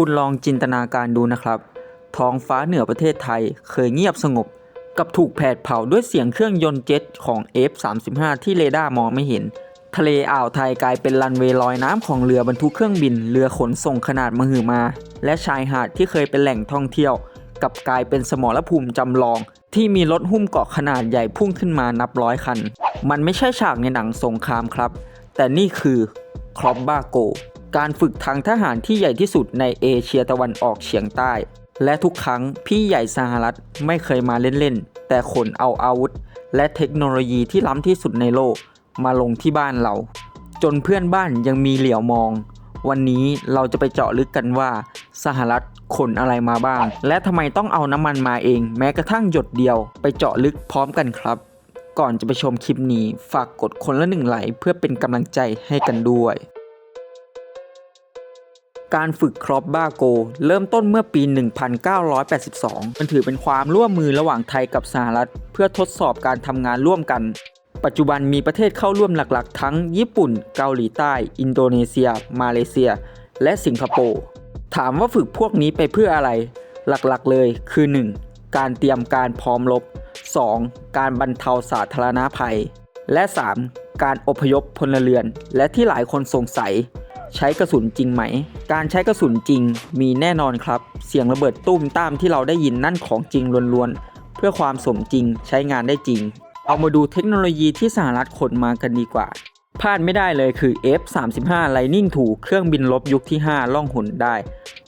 คุณลองจินตนาการดูนะครับ ท้องฟ้าเหนือประเทศไทยเคยเงียบสงบ กับถูกแผดเผาด้วยเสียงเครื่องยนต์เจ็ตของ F35 ที่เรดาร์มองไม่เห็น ทะเลอ่าวไทยกลายเป็นรันเวย์ลอยน้ำของเรือบรรทุกเครื่องบิน เรือขนส่งขนาดมหึมา และชายหาดที่เคยเป็นแหล่งท่องเที่ยวกับกลายเป็นสมรภูมิจำลอง ที่มีรถหุ้มเกาะขนาดใหญ่พุ่งขึ้นมานับร้อยคัน มันไม่ใช่ฉากในหนังสงครามครับ แต่นี่คือครอบบาโก การฝึกทางทหารที่ใหญ่ที่สุดในเอเชียตะวันออกเฉียงใต้ และทุกครั้งพี่ใหญ่สหรัฐไม่เคยมาเล่นๆ แต่ขนเอาอาวุธ และเทคโนโลยีที่ล้ำที่สุดในโลกมาลงที่บ้านเรา จนเพื่อนบ้านยังมีเหลียวมอง วันนี้เราจะไปเจาะลึกกันว่า สหรัฐขนอะไรมาบ้าง และทำไมต้องเอาน้ำมันมาเอง แม้กระทั่งหยดเดียว ไปเจาะลึกพร้อมกันครับก่อนจะไปชมคลิปนี้ ฝากกดคนละหนึ่งไลค์เพื่อเป็นกำลังใจให้กันด้วย การฝึกครอปบ้าโก เริ่มต้นเมื่อปี 1982 มันถือเป็นความร่วมมือระหว่างไทยกับสหรัฐ เพื่อทดสอบการทำงานร่วมกัน ปัจจุบันมีประเทศเข้าร่วมหลักๆ ทั้งญี่ปุ่น เกาหลีใต้ อินโดนีเซีย มาเลเซีย และสิงคโปร์ ถามว่าฝึกพวกนี้ไปเพื่ออะไร หลักๆเลยคือ 1. การเตรียมการพร้อมรบ 2. การบรรเทาสาธารณภัย และ 3. การอพยพพลเรือน และที่หลายคนสงสัย ใช้กระสุนจริงไหม การใช้กระสุนจริงมีแน่นอนครับ เสียงระเบิดตุ้มตามที่เราได้ยินนั่นของจริงล้วนๆ เพื่อความสมจริงใช้งานได้จริง เอามาดูเทคโนโลยีที่สหรัฐขนมากันดีกว่า พลาดไม่ได้เลยคือ F35 Lightning II เครื่องบินลบยุคที่ 5 ล่องหนได้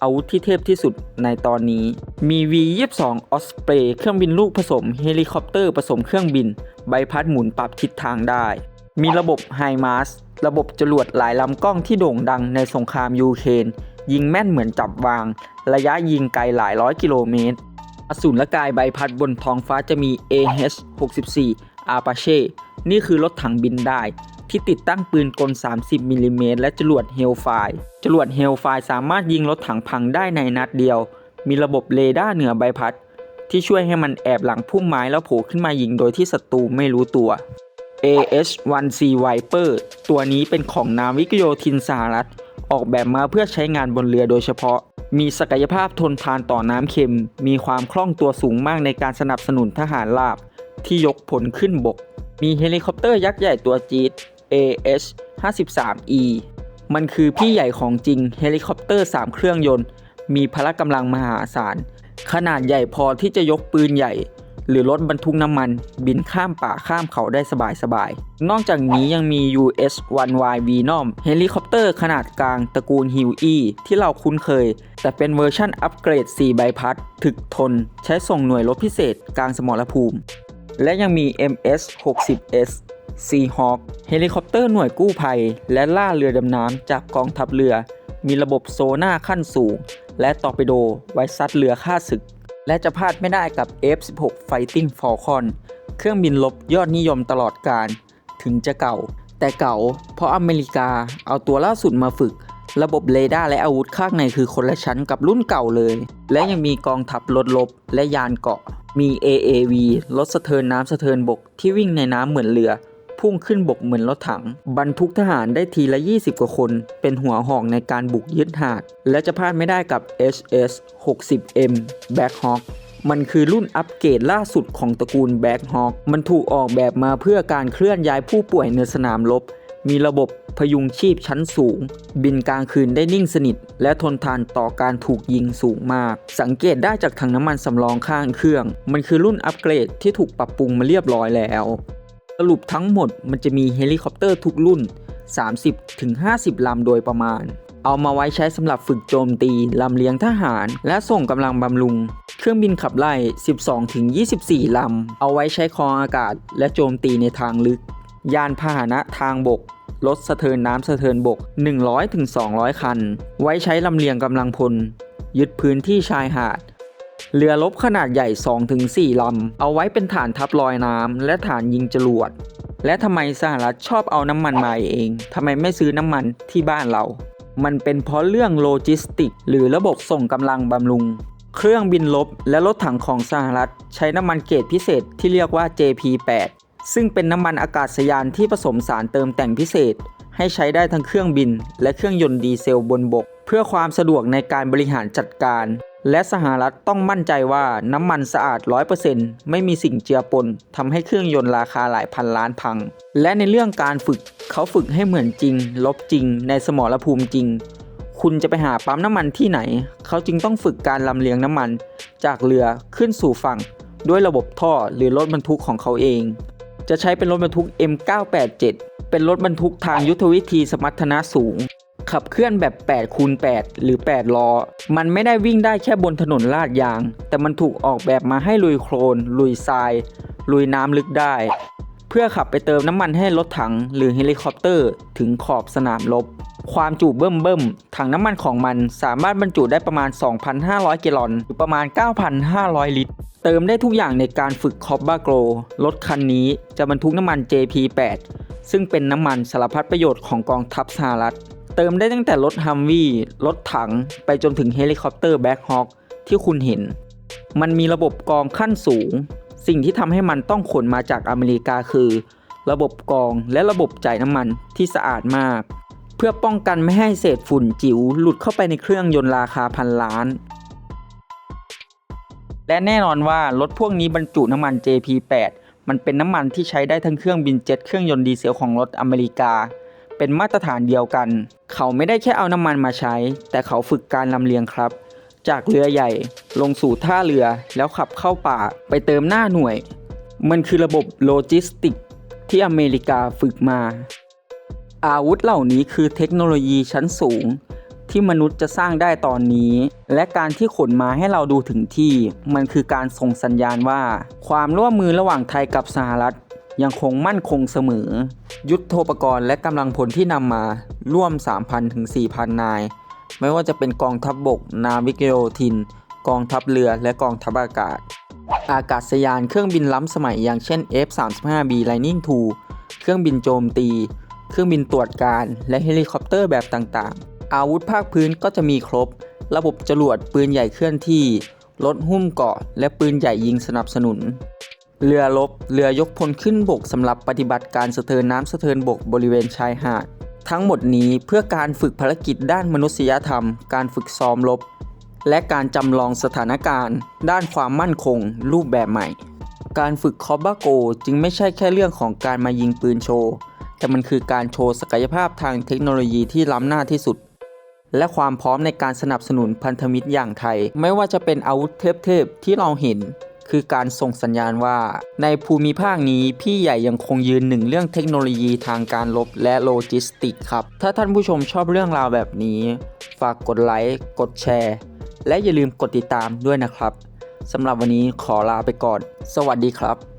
อาวุธที่เทพที่สุดในตอนนี้ มี V22 Osprey เครื่องบินลูกผสมเฮลิคอปเตอร์ผสมเครื่องบิน ใบพัดหมุนปรับทิศทางได้ มีระบบ h i m a r s ระบบจรวดหลายลำกล้องที่โด่งดังในสงครามยูเครนยิงแม่นเหมือนจับวาง ระยะยิงไกลหลายร้อยกิโลเมตรอสูรละกายใบพัดบนท้องฟ้าจะมี AH-64 Apache นี่คือรถถังบินได้ ที่ติดตั้งปืนกล 30มิลลิเมตรและจรวด Hellfire จรวด Hellfire สามารถยิงรถถังพังได้ในนัดเดียว มีระบบเรดาร์เหนือใบพัด ที่ช่วยให้มันแอบหลังพุ่มไม้แล้วโผล่ขึ้นมายิงโดยที่ศัตรูไม่รู้ตัว AH-1C Viper ตัวนี้เป็นของนาวิกโยธินสหรัฐ ออกแบบมาเพื่อใช้งานบนเรือโดยเฉพาะ มีศักยภาพทนทานต่อน้ำเค็ม มีความคล่องตัวสูงมากในการสนับสนุนทหารราบ ที่ยกผลขึ้นบก มีเฮลิคอปเตอร์ยักษ์ใหญ่ตัวจี๊ด AH-53E มันคือพี่ใหญ่ของจริงเฮลิคอปเตอร์ 3 เครื่องยนต์ มีพละกำลังมหาศาล ขนาดใหญ่พอที่จะยกปืนใหญ่ หรือรถบรรทุกน้ำมัน บินข้ามป่าข้ามเขาได้สบายๆ นอกจากนี้ยังมี US-1Y Venom เฮลิคอปเตอร์ขนาดกลางตระกูล Huey ที่เราคุ้นเคย แต่เป็นเวอร์ชั่นอัปเกรด 4 ใบพัด ถึกทน ใช้ส่งหน่วยรบพิเศษกลางสมรภูมิ และยังมี MS-60S Seahawk เฮลิคอปเตอร์หน่วยกู้ภัย และล่าเรือดำน้ำจากกองทัพเรือ มีระบบโซน่าขั้นสูง และตอร์ปิโดไว้ซัดเรือฆ่าศึก และจะพลาดไม่ได้กับ F-16 Fighting Falcon เครื่องบินลบยอดนิยมตลอดการ ถึงจะเก่า แต่เก่า เพราะอเมริกาเอาตัวล่าสุดมาฝึก ระบบเรดาร์และอาวุธข้างในคือคนละชั้นกับรุ่นเก่าเลย และยังมีกองทัพรถลบและยานเกาะ มี AAV รถสะเทินน้ำสะเทินบกที่วิ่งในน้ำเหมือนเรือ พุ่งขึ้นบกเหมือนรถถัง บรรทุกทหารได้ทีละ 20 กว่าคน เป็นหัวหอกในการบุกยึดหาด และจะพลาดไม่ได้กับ HS 60M Black Hawk มันคือรุ่นอัปเกรดล่าสุดของตระกูล Black Hawk มันถูกออกแบบมาเพื่อการเคลื่อนย้ายผู้ป่วยในสนามรบ มีระบบพยุงชีพชั้นสูง บินกลางคืนได้นิ่งสนิท และทนทานต่อการถูกยิงสูงมาก สังเกตได้จากถังน้ำมันสำรองข้างเครื่อง มันคือรุ่นอัปเกรดที่ถูกปรับปรุงมาเรียบร้อยแล้ว รุปทั้งหมดมันจะมีเฮลิคอปเตอร์ทุกรุ่น 30-50 ลำโดยประมาณ เอามาไว้ใช้สำหรับฝึกโจมตี ลำเลียงทหาร และส่งกำลังบำรุง เครื่องบินขับไล่ 12-24 ลำ เอาไว้ใช้ครองอากาศ และโจมตีในทางลึก ยานพาหนะทางบกรถสะเทินน้ำสะเทินบก 100-200 คัน ไว้ใช้ลำเลียงกำลังพล ยึดพื้นที่ชายหาด เรือรบขนาดใหญ่ 2-4 ลำ เอาไว้เป็นฐานทัพลอยน้ำและฐานยิงจรวด และทำไมสหรัฐชอบเอาน้ำมันมาเองทำไมไม่ซื้อน้ำมันที่บ้านเรา มันเป็นเพราะเรื่องโลจิสติก หรือระบบส่งกำลังบำรุง เครื่องบินรบและรถถังของสหรัฐ ใช้น้ำมันเกรดพิเศษที่เรียกว่า JP8 ซึ่งเป็นน้ำมันอากาศยานที่ผสมสารเติมแต่งพิเศษ ให้ใช้ได้ทั้งเครื่องบิน และเครื่องยนต์ดีเซลบนบก เพื่อความสะดวกในการบริหารจัดการ และสหรัฐต้องมั่นใจว่าน้ำมันสะอาด 100%ไม่มีสิ่งเจือปนทำให้เครื่องยนต์ราคาหลายพันล้านพัง และในเรื่องการฝึกเขาฝึกให้เหมือนจริง ลบจริง ในสมรภูมิจริง คุณจะไปหาปั๊มน้ำมันที่ไหน เขาจึงต้องฝึกการลำเลียงน้ำมัน จากเรือขึ้นสู่ฝั่ง ด้วยระบบท่อหรือรถบรรทุกของเขาเอง จะใช้เป็นรถบรรทุก M987 เป็นรถบรรทุกทางยุทธวิธีสมรรถนะสูง ขับเคลื่อนแบบ8คูณ8หรือ 8 ล้อ มันไม่ได้วิ่งได้แค่บนถนนลาดยาง แต่มันถูกออกแบบมาให้ลุยโคลน ลุยทราย ลุยน้ำลึกได้ เพื่อขับไปเติมน้ำมันให้รถถังหรือเฮลิคอปเตอร์ถึงขอบสนามรบ ความจุเบิ่มเบิ่มๆถังน้ำมันของมันสามารถบรรจุได้ประมาณ 2,500 กิลลนหรือประมาณ 9,500 ลิตร เติมได้ทุกอย่างในการฝึกคอบบ้าโกรรถคันนี้จะบรรทุกน้ำมัน JP8 ซึ่งเป็นน้ำมันสารพัดประโยชน์ของกองทัพสหรัฐ เติมได้ตั้งแต่รถฮัมวี่รถถังไปจนถึงเฮลิคอปเตอร์แบ็คฮอ k ที่คุณเห็น มันมีระบบกรองขั้นสูง สิ่งที่ทำให้มันต้องขนมาจากอเมริกาคือ ระบบกรองและระบบจ่ายน้ำมันที่สะอาดมาก เพื่อป้องกันไม่ให้เศษฝุ่นจิ๋วหลุดเข้าไปในเครื่องยนต์ราคาพันล้าน และแน่นอนว่ารถพวกนี้บรรจุน้ำมัน JP8 มันเป็นน้ำมันที่ใช้ได้ทั้งเครื่องบินเจ็ตเครื่องยนต์ดีเซลของรถอเมริกา เป็นมาตรฐานเดียวกัน เขาไม่ได้แค่เอาน้ำมันมาใช้ แต่เขาฝึกการลำเลียงครับ จากเรือใหญ่ลงสู่ท่าเรือแล้วขับเข้าป่าไปเติมหน้าหน่วย มันคือระบบโลจิสติกที่อเมริกาฝึกมา อาวุธเหล่านี้คือเทคโนโลยีชั้นสูง ที่มนุษย์จะสร้างได้ตอนนี้ และการที่ขนมาให้เราดูถึงที่ มันคือการส่งสัญญาณว่า ความร่วมมือระหว่างไทยกับสหรัฐ ยังคงมั่นคงเสมอ ยุทธโธปกรณ์และกำลังพลที่นำมาร่วม 3,000 ถึง 4,000 นาย ไม่ว่าจะเป็นกองทัพบบก นาวิกโยธิน กองทัพเรือและกองทัพอากาศ อากาศยานเครื่องบินล้ำสมัยอย่างเช่น F-35B Lightning II เครื่องบินโจมตี เครื่องบินตรวจการ และเฮลิคอปเตอร์แบบต่างๆ อาวุธภาคพื้นก็จะมีครบ ระบบจรวดปืนใหญ่เคลื่อนที่รถหุ้มเกราะ และปืนใหญ่ยิงสนับสนุน เรือรบเรือยกพลขึ้นบกสำหรับปฏิบัติการสะเทินน้ำสะเทินบกบริเวณชายหาด ทั้งหมดนี้เพื่อการฝึกภารกิจด้านมนุษยธรรม การฝึกซ้อมรบ และการจำลองสถานการณ์ ด้านความมั่นคง รูปแบบใหม่ การฝึกคอบาโกจึงไม่ใช่แค่เรื่องของการมายิงปืนโชว์ แต่มันคือการโชว์ศักยภาพทางเทคโนโลยีที่ล้ำหน้าที่สุด และความพร้อมในการสนับสนุนพันธมิตรอย่างไทย ไม่ว่าจะเป็นอาวุธเทพๆที่เราเห็น คือการส่งสัญญาณว่า ในภูมิภาคนี้พี่ใหญ่ยังคงยืนหนึ่งเรื่องเทคโนโลยีทางการลบและโลจิสติกครับ ถ้าท่านผู้ชมชอบเรื่องราวแบบนี้ ฝากกดไลค์ กดแชร์ และอย่าลืมกดติดตามด้วยนะครับสำหรับวันนี้ขอลาไปก่อน สวัสดีครับ